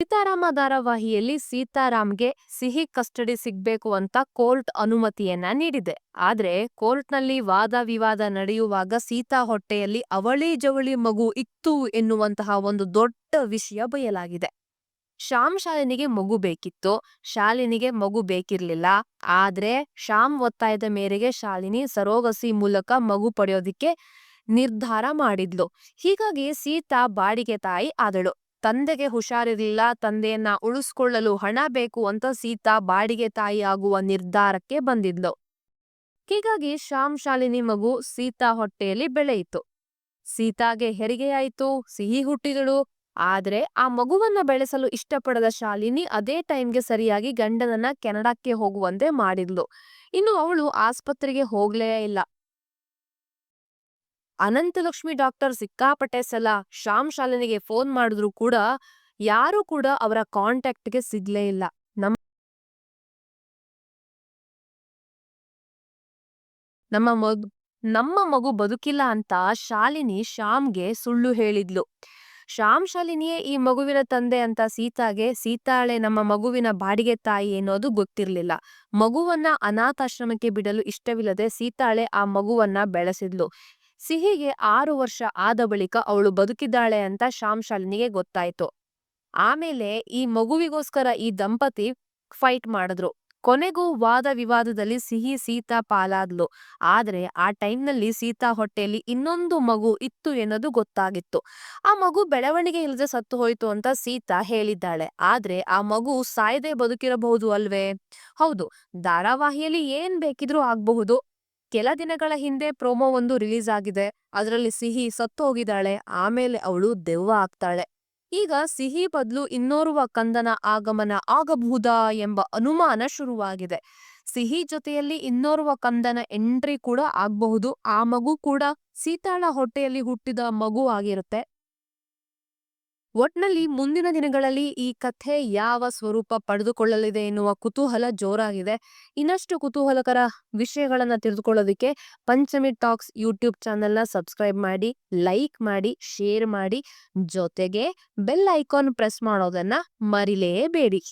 ಸೀತಾರಾಮ ಧಾರಾವಾಹಿಯಲ್ಲಿ ಸೀತಾರಾಮ್ಗೆ ಸಿಹಿ ಕಸ್ಟಡಿ ಸಿಗ್ಬೇಕು ಅಂತ ಕೋರ್ಟ್ ಅನುಮತಿಯನ್ನ ನೀಡಿದೆ. ಆದ್ರೆ ಕೋರ್ಟ್ನಲ್ಲಿ ವಾದ ವಿವಾದ ನಡೆಯುವಾಗ ಸೀತಾ ಹೊಟ್ಟೆಯಲ್ಲಿ ಅವಳಿ ಜವಳಿ ಮಗು ಇತ್ತು ಎನ್ನುವಂತಹ ಒಂದು ದೊಡ್ಡ ವಿಷಯ ಬಯಲಾಗಿದೆ. ಶ್ಯಾಮ್ ಶಾಲಿನಿಗೆ ಮಗು ಬೇಕಿತ್ತು. ಶಾಲಿನಿಗೆ ಮಗು ಬೇಕಿರ್ಲಿಲ್ಲ. ಆದ್ರೆ ಶ್ಯಾಮ್ ಒತ್ತಾಯದ ಮೇರೆಗೆ ಶಾಲಿನಿ ಸರೋಗಸಿ ಮೂಲಕ ಮಗು ಪಡೆಯೋದಿಕ್ಕೆ ನಿರ್ಧಾರ ಮಾಡಿದ್ಲು. ಹೀಗಾಗಿ ಸೀತಾ ಬಾಡಿಗೆ ತಾಯಿ ಆದಳು. ತಂದೆಗೆ ಹುಷಾರಿರಲಿಲ್ಲ, ತಂದೆಯನ್ನ ಉಳಿಸ್ಕೊಳ್ಳಲು ಹಣ ಬೇಕು ಅಂತ ಸೀತಾ ಬಾಡಿಗೆ ತಾಯಿ ಆಗುವ ನಿರ್ಧಾರಕ್ಕೆ ಬಂದಿದ್ಲು. ಹೀಗಾಗಿ ಶ್ಯಾಮ್ ಶಾಲಿನಿ ಮಗು ಸೀತಾ ಹೊಟ್ಟೆಯಲ್ಲಿ ಬೆಳೆಯಿತು. ಸೀತಾಗೆ ಹೆರಿಗೆಯಾಯಿತು ಸಿಹಿ ಹುಟ್ಟಿದಳು. ಆದ್ರೆ ಆ ಮಗುವನ್ನ ಬೆಳೆಸಲು ಇಷ್ಟಪಡದ ಶಾಲಿನಿ ಅದೇ ಟೈಮ್ಗೆ ಸರಿಯಾಗಿ ಗಂಡನನ್ನ ಕೆನಡಾಕ್ಕೆ ಹೋಗುವಂತೆ ಮಾಡಿದ್ಲು. ಇನ್ನು ಅವಳು ಆಸ್ಪತ್ರೆಗೆ ಹೋಗ್ಲೇ ಇಲ್ಲ. ಅನಂತಲಕ್ಷ್ಮಿ ಡಾಕ್ಟರ್ ಸಿಕ್ಕಾಪಟ್ಟೆ ಸಲ ಶ್ಯಾಮ್ ಶಾಲಿನಿಗೆ ಫೋನ್ ಮಾಡಿದ್ರು ಕೂಡ ಯಾರು ಕೂಡ ಅವರ ಕಾಂಟ್ಯಾಕ್ಟ್ಗೆ ಸಿಗ್ಲೇ ಇಲ್ಲ. ನಮ್ ನಮ್ಮ ಮಗು ನಮ್ಮ ಮಗು ಬದುಕಿಲ್ಲ ಅಂತ ಶಾಲಿನಿ ಶ್ಯಾಮ್ಗೆ ಸುಳ್ಳು ಹೇಳಿದ್ಲು. ಶ್ಯಾಮ್ ಶಾಲಿನಿಯೇ ಈ ಮಗುವಿನ ತಂದೆ ಅಂತ ಸೀತಾಗೆ, ಸೀತಾಳೆ ನಮ್ಮ ಮಗುವಿನ ಬಾಡಿಗೆ ತಾಯಿ ಅನ್ನೋದು ಗೊತ್ತಿರ್ಲಿಲ್ಲ. ಮಗುವನ್ನ ಅನಾಥಾಶ್ರಮಕ್ಕೆ ಬಿಡಲು ಇಷ್ಟವಿಲ್ಲದೆ ಸೀತಾಳೆ ಆ ಮಗುವನ್ನ ಬೆಳೆಸಿದ್ಲು. ಸಿಹಿಗೆ ಆರು ವರ್ಷ ಆದ ಬಳಿಕ ಅವಳು ಬದುಕಿದ್ದಾಳೆ ಅಂತ ಶ್ಯಾಮ್ ಶಾಲಿನಿಗೆ ಗೊತ್ತಾಯ್ತು. ಆಮೇಲೆ ಈ ಮಗುವಿಗೋಸ್ಕರ ಈ ದಂಪತಿ ಫೈಟ್ ಮಾಡಿದ್ರು. ಕೊನೆಗೂ ವಾದ ವಿವಾದದಲ್ಲಿ ಸಿಹಿ ಸೀತಾ ಪಾಲಾದ್ಲು. ಆದ್ರೆ ಆ ಟೈಮ್ನಲ್ಲಿ ಸೀತಾ ಹೊಟ್ಟೆಯಲ್ಲಿ ಇನ್ನೊಂದು ಮಗು ಇತ್ತು ಎನ್ನೋದು ಗೊತ್ತಾಗಿತ್ತು. ಆ ಮಗು ಬೆಳವಣಿಗೆ ಇಲ್ಲದೆ ಸತ್ತು ಹೋಯ್ತು ಅಂತ ಸೀತಾ ಹೇಳಿದ್ದಾಳೆ. ಆದ್ರೆ ಆ ಮಗು ಸಾಯದೆ ಬದುಕಿರಬಹುದು ಅಲ್ವೇ? ಹೌದು, ಧಾರಾವಾಹಿಯಲ್ಲಿ ಏನ್ ಬೇಕಿದ್ರೂ ಆಗ್ಬಹುದು. ಕೆಲ ದಿನಗಳ ಹಿಂದೆ ಪ್ರೋಮೋ ಒಂದು ರಿಲೀಸ್ ಆಗಿದೆ. ಅದರಲ್ಲಿ ಸಿಹಿ ಸತ್ತು ಹೋಗಿದ್ದಾಳೆ. ಆಮೇಲೆ ಅವಳು ದೆವ್ವ ಆಗ್ತಾಳೆ. ಈಗ ಸಿಹಿ ಬದಲು ಇನ್ನೋರ್ವ ಕಂದನ ಆಗಮನ ಆಗಬಹುದಾ ಎಂಬ ಅನುಮಾನ ಶುರುವಾಗಿದೆ. ಸಿಹಿ ಜೊತೆಯಲ್ಲಿ ಇನ್ನೋರ್ವ ಕಂದನ ಎಂಟ್ರಿ ಕೂಡ ಆಗಬಹುದು. ಆ ಮಗು ಕೂಡ ಸೀತಾಳ ಹೊಟ್ಟೆಯಲ್ಲಿ ಹುಟ್ಟಿದ ಮಗು ಆಗಿರುತ್ತೆ. ಒಟ್ನಲ್ಲಿ ಮುಂದಿನ ದಿನಗಳಲ್ಲಿ ಈ ಕಥೆ ಯಾವ ಸ್ವರೂಪ ಪಡೆದುಕೊಳ್ಳಲಿದೆ ಎನ್ನುವ ಕುತೂಹಲ ಜೋರಾಗಿದೆ. ಇನ್ನಷ್ಟು ಕುತೂಹಲಕರ ವಿಷಯಗಳನ್ನ ತಿಳಿದುಕೊಳ್ಳೋದಕ್ಕೆ ಪಂಚಮಿ ಟಾಕ್ಸ್ ಯೂಟ್ಯೂಬ್ ಚಾನೆಲ್ನ ಸಬ್ಸ್ಕ್ರೈಬ್ ಮಾಡಿ, ಲೈಕ್ ಮಾಡಿ, ಶೇರ್ ಮಾಡಿ. ಜೊತೆಗೆ ಬೆಲ್ ಐಕಾನ್ ಪ್ರೆಸ್ ಮಾಡೋದನ್ನ ಮರಿಲೇಬೇಡಿ.